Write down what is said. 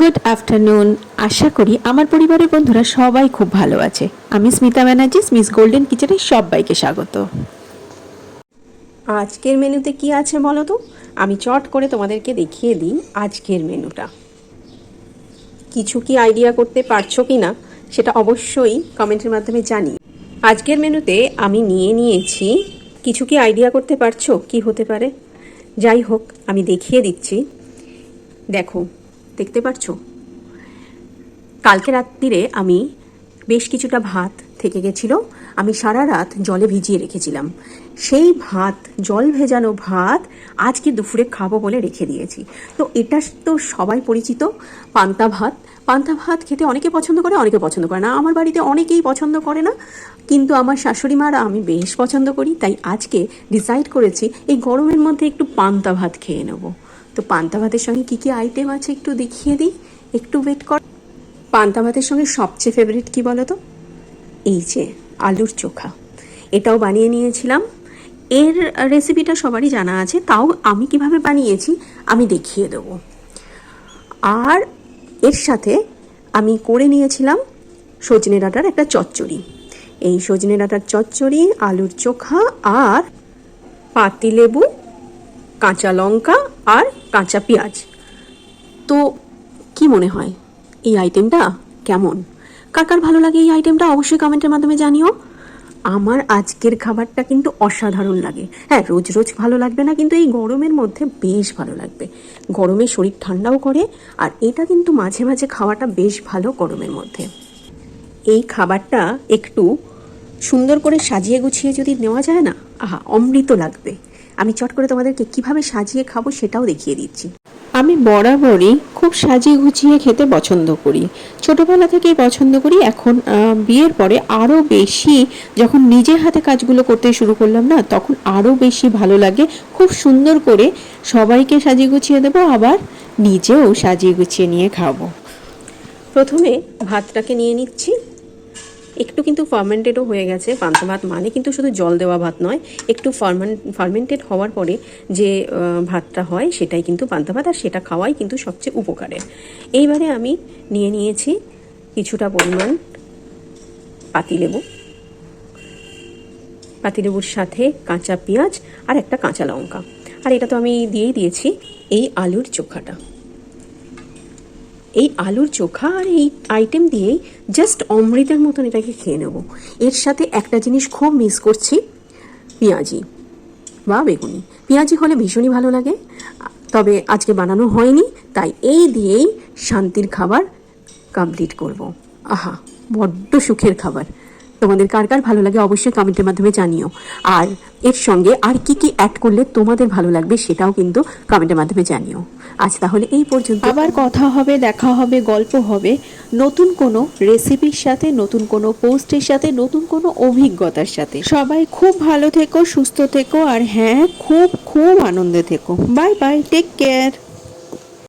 Good afternoon. আশা করি আমার পরিবারের বন্ধুরা সবাই খুব ভালো আছে। আমি স্মিতা ব্যানার্জি, মিস গোল্ডেন কিচেনে সবাইকে স্বাগত। আজকের মেনুতে কি আছে বলো তো? আমি চট করে তোমাদেরকে দেখিয়ে দিই আজকের মেনুটা। কিছু কি আইডিয়া করতে পারছ কি না সেটা অবশ্যই কমেন্টের মাধ্যমে জানি আজকের মেনুতে আমি নিয়ে নিয়েছি, কিছু কি আইডিয়া করতে পারছ? কি হতে পারে? যাই হোক, আমি দেখিয়ে দিচ্ছি। দেখো দেখতে পারছ? কালকে রাত্রিরে আমি বেশ কিছুটা ভাত থেকে গেছিল। আমি সারা রাত জলে ভিজিয়ে রেখেছিলাম। সেই ভাত, জল ভেজানো ভাত আজকে দুপুরে খাব বলে রেখে দিয়েছি। তো এটা তো সবাই পরিচিত, পান্তা ভাত। পান্তা ভাত খেতে অনেকে পছন্দ করে, অনেকে পছন্দ করে না। আমার বাড়িতে অনেকেই পছন্দ করে না। কিন্তু আমার শাশুড়ি মারা আমি বেশ পছন্দ করি, তাই আজকে ডিসাইড করেছি এই গরমের মধ্যে একটু পান্তা ভাত খেয়ে নেব। তো পান্তা ভাতের সঙ্গে কী কী আইটেম আছে একটু দেখিয়ে দিই? একটু ওয়েট কর। পান্তা ভাতের সঙ্গে সবচেয়ে ফেভারিট কী বলো তো এই যে, আলুর চোখা। এটাও বানিয়ে নিয়েছিলাম। এর রেসিপিটা সবারই জানা আছে, তাও আমি কীভাবে বানিয়েছি, আমি দেখিয়ে দেবো। আর এর সাথে আমি করে নিয়েছিলাম সজনে ডাঁটার একটা চচ্চড়ি। এই সজনে ডাঁটার চচ্চড়ি, আলুর চোখা আর পাতিলেবু, কাঁচা লঙ্কা আর কাঁচা পেঁয়াজ। তো কি মনে হয়, এই আইটেমটা কেমন? কার কার ভালো লাগে এই আইটেমটা অবশ্যই কমেন্টের মাধ্যমে জানিও। আমার আজকের খাবারটা কিন্তু অসাধারণ লাগে। হ্যাঁ রোজ রোজ ভালো লাগবে না, কিন্তু এই গরমের মধ্যে বেশ ভালো লাগবে। গরমে শরীর ঠান্ডাও করে, আর এটা কিন্তু মাঝে মাঝে খাওয়াটা বেশ ভালো গরমের মধ্যে। এই খাবারটা একটু সুন্দর করে সাজিয়ে গুছিয়ে যদি নেওয়া যায় না, আহা, অমৃত লাগবে। আমি চট করে তোমাদেরকে কীভাবে সাজিয়ে খাব সেটাও দেখিয়ে দিচ্ছি। আমি বরাবরই খুব সাজিয়ে গুছিয়ে খেতে পছন্দ করি। ছোটবেলা থেকেই পছন্দ করি এখন বিয়ের পরে আরও বেশি যখন নিজের হাতে কাজগুলো করতে শুরু করলাম না তখন আরও বেশি ভালো লাগে। খুব সুন্দর করে সবাইকে সাজিয়ে গুছিয়ে দেবো আবার নিজেও সাজিয়ে গুছিয়ে নিয়ে খাব। প্রথমে ভাতটাকে নিয়ে নিচ্ছি। একটু কিন্তু ফার্মেন্টেডও হয়ে গেছে পান্তা ভাত মানে কিন্তু শুধু জল দেওয়া ভাত নয়, একটু ফার্মেন্ট ফার্মেন্টেড হওয়ার পরে যে ভাতটা হয় সেটাই কিন্তু পান্তা ভাত আর সেটা খাওয়াই কিন্তু সবচেয়ে উপকারের। এইবারে আমি নিয়ে নিয়েছি কিছুটা পরিমাণ পাতিলেবু। পাতিলেবুর সাথে কাঁচা পেঁয়াজ আর একটা কাঁচা লঙ্কা। আর এটা তো আমি দিয়েই দিয়েছি, এই আলুর চোখাটা। এই আলুর চোখা আর এই আইটেম দিয়েই জাস্ট অমৃতের মতন এটাকে খেয়ে নেব। এর সাথে একটা জিনিস খুব মিস করছি, পেঁয়াজি। বা বেগুনি। পেঁয়াজি হলে ভীষণই ভালো লাগে। তবে আজকে বানানো হয়নি, তাই এই দিয়েই শান্তির খাবার কমপ্লিট করব। আহা, বড্ড সুখের খাবার। তোমাদের কার কার ভালো লাগে অবশ্যই কমেন্টের মাধ্যমে জানিও। আর এর সঙ্গে আর কি কি অ্যাড করলে তোমাদের ভালো লাগবে সেটাও কিন্তু কমেন্টের মাধ্যমে জানিও। আজ তাহলে এই পর্যন্ত। আবার কথা হবে, দেখা হবে, গল্প হবে। নতুন কোনো রেসিপির সাথে, নতুন কোনো পোস্টের সাথে, নতুন কোনো অভিজ্ঞতার সাথে। সবাই খুব ভালো থেকো, সুস্থ থেকো, আর হ্যাঁ খুব খুব আনন্দে থেকো। Bye bye take care